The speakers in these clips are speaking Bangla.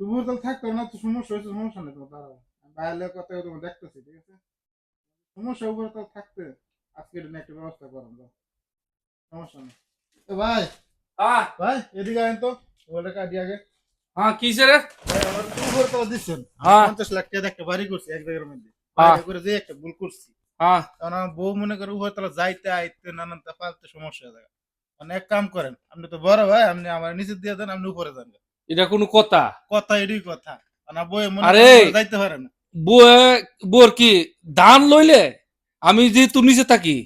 তবুও তাহলে থাকতো না তো সমস্যা হয়েছে সমস্যা নেই তোমার দাঁড়াও। বাইরে কথা তোমার দেখতেছি ঠিক আছে? সমস্যা উপরে তো থাকতে আজকে এটা একটা ব্যবস্থা করাম দাও সমস্যা নেই। তো ভাই হ্যাঁ ভাই এদিকে আইন তো ওটা কাটি আগে। হ্যাঁ কিসে রে আমার তো উপরে তো দিচ্ছেন। হ্যাঁ। পঞ্চাশ লাখ টাকা একটা বাড়ি করছি এক জায়গার মধ্যে। হ্যাঁ। করে যে একটা ভুল করছি। হ্যাঁ। কারণ আমার বউ মনে করে উপরে তলা যাইতে আইতে নানান তা সমস্যা হয়ে যায়। মানে এক কাম করেন আপনি তো বড় ভাই আপনি আমার নিচে দিয়ে দেন আপনি উপরে যান। এটা কোনো কথা? কথা এটাই কথা। না বই মনে আরে! যাইতে পারে না। বউর কি লইলে? আমি যেহেতু নিচে থাকি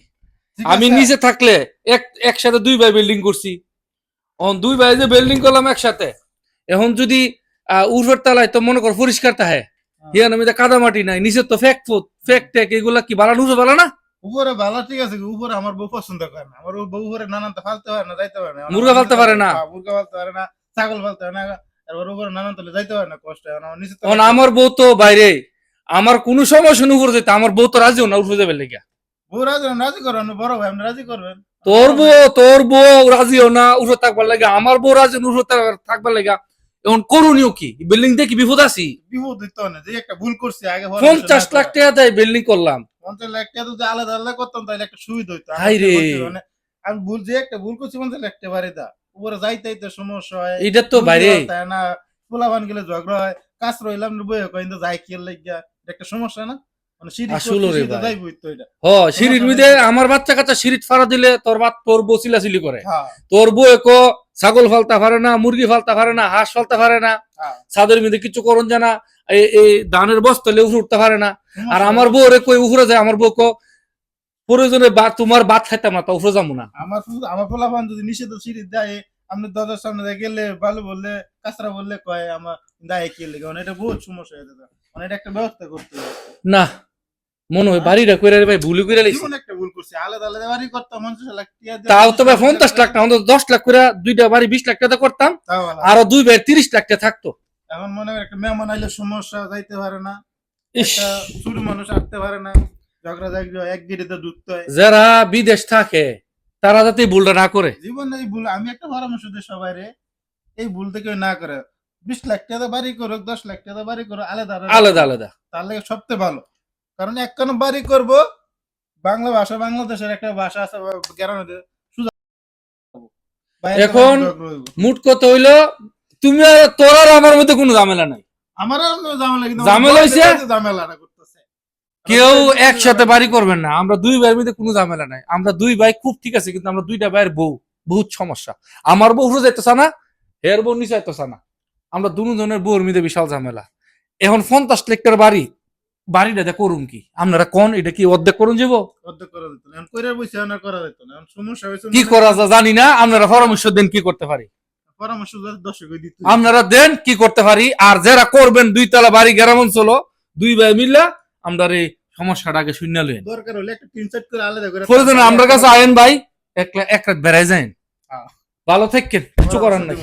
আমি নিচে থাকলে এক একসাথে দুই ভাই বিল্ডিং করছি। এখন দুই ভাই যে বিল্ডিং করলাম একসাথে এখন যদি তালায় তো মনে কর পরিষ্কার তাহে। হিয়ান আমি কাদা মাটি নাই নিচে তো ফেক ফুট ফেক টেক এগুলা কি বালা নুজো বালা না? উপরে বালা ঠিক আছে উপরে আমার বউ পছন্দ করে না। আমার বউ উপরে নানান তা ফালতে পারে না যাইতে পারে না। মুরগা ফালতে পারে না? হ্যাঁ, মুরগা ফালতে পারে না। ছাগল ফালতে পারে না এবার উপরে নানান তলে যাইতে পারে না কষ্ট হয় আমার নিচে এখন আমার বউ তো বাইরে আমার কোনো সমস্যা উপরে যেতে আমার বউ তো রাজিও না উপরে যাবে লেগে বউ রাজি রাজি করবেন বড় ভাই আপনি রাজি করবেন। তোর বউ তোর বউ রাজিও না উঠে থাকবার লাগে আমার বউ রাজি উঠে থাকবার লাগে এখন করণীয় কি? বিল্ডিং কি বিপদ আছি? বিপদ দিতে হয় না যে একটা ভুল করছি আগে পঞ্চাশ না লাখ টাকা দেয় বিল্ডিং করলাম। পঞ্চাশ লাখ টাকা যদি আলাদা আলাদা করতাম তাহলে একটা সুবিধা হইতো। হাই রে। বলতে হবে না। আমি ভুল যে একটা ভুল করছি পঞ্চাশ লাখ টাকা বাড়ি দা উপরে যাইতে সমস্যা হয়। এটা তো বাইরে। না পোলাবান গেলে ঝগড়া হয়। কাজ রইলাম বইয়ে কইন তো যাই কি লাগিয়া একটা সমস্যা না? মানে সিঁড়ি আমার বাচ্চা কাচ্চা সিঁড়িত ফাড়া দিলে তোর বাত তোর বউ চিলাচিলি করে। হ্যাঁ। তোর বউ এক ছাগল ফালতা পারে না মুরগি ফালতা পারে না হাঁস ফালতা পারে না হ্যাঁ। ছাদের মধ্যে কিছু করন জানা এই ধানের বস্তলে উঠে উঠতে পারে না। আর আমার বউ রে কই উফরে যায় আমার বউ কো প্রয়োজনে বা তোমার ভাত খাইতাম না তা উফরে যাব না। আমার শুধু- আমার পোলাপান যদি নিষেধ সিঁড়ি দেয় আপনি দরজার সামনে গেলে ভালো বললে কাঁচরা বললে কয় আমার দায় কি লেগে? মানে এটা বহুত সমস্যা হয়ে যেত মানে এটা একটা ব্যবস্থা করতে না মনে হয় বাড়িটা কইরা রে ভাই ভুলি কইরা লাইছি। জীবন একটা ভুল করছি আলাদা আলাদা বাড়ি করতাম পঞ্চাশ লাখ টাকা দিয়ে- তাও তো ভাই পঞ্চাশ লাখ না অন্তত দশ লাখ করে দুইটা বাড়ি বিশ লাখ টাকা করতাম তাও। আরও দুই ভাই তিরিশ লাখ টাকা থাকতো। এখন মনে হয় একটা মেহমান আইলে সমস্যা যাইতে পারে না একটা ছোট মানুষ আসতে পারে না। এক যারা বিদেশ থাকে তারা যাতে ভুলটা না করে। জীবন এই ভুল আমি একটা পরামর্শ দিই সবাই রে এই ভুল থেকে না করে। বিশ লাখ টাকা বাড়ি করো দশ লাখ টাকা বাড়ি করো আলাদা আলাদা। আলাদা তাহলে সবচেয়ে ভালো। কারণ একখানে বাড়ি করব বাংলা ভাষা বাংলাদেশের একটা ভাষা আছে এখন মুট কথা হইল তুমি আর তোর আর আমার মধ্যে কোনো ঝামেলা নাই। আমার কোনো ঝামেলা কিন্তু ঝামেলা হইছে? করতেছে কেউ একসাথে বাড়ি করবেন না। আমরা দুই ভাইয়ের মধ্যে কোনো ঝামেলা নাই। আমরা দুই ভাই খুব ঠিক আছে কিন্তু আমরা দুইটা ভাইয়ের বউ। বহুত সমস্যা। আমার বউ উঠে যাইতেছে না হের বউ নিচে যাইতেছে না। আমরা দুজনের বউর মধ্যে বিশাল ঝামেলা। এখন পঞ্চাশ লাখটার বাড়ি বাড়িটা দিয়ে করুন কি? আপনারা কোন এটা কি অর্ধেক করুন যাব অর্ধেক করা যেত না। এখন কইরা বসে আর করা যেত না। এখন সমস্যা কি মানে করা যায় জানি না। আপনারা পরামর্শ দেন কি করতে পারি? আপনারা দেন কি করতে পারি? আর যারা করবেন দুই তলা বাড়ি গ্রাম অঞ্চল দুই ভাই মিললা আমরা এই সমস্যাটা আগে শূন্য লই দরকার হলে একটা তিন চার করে আলাদা করে প্রয়োজন আমরা কাছে আয়েন ভাই এক এক রাত বেড়াই হ্যাঁ। ভালো থাকেন কিছু করার নাই।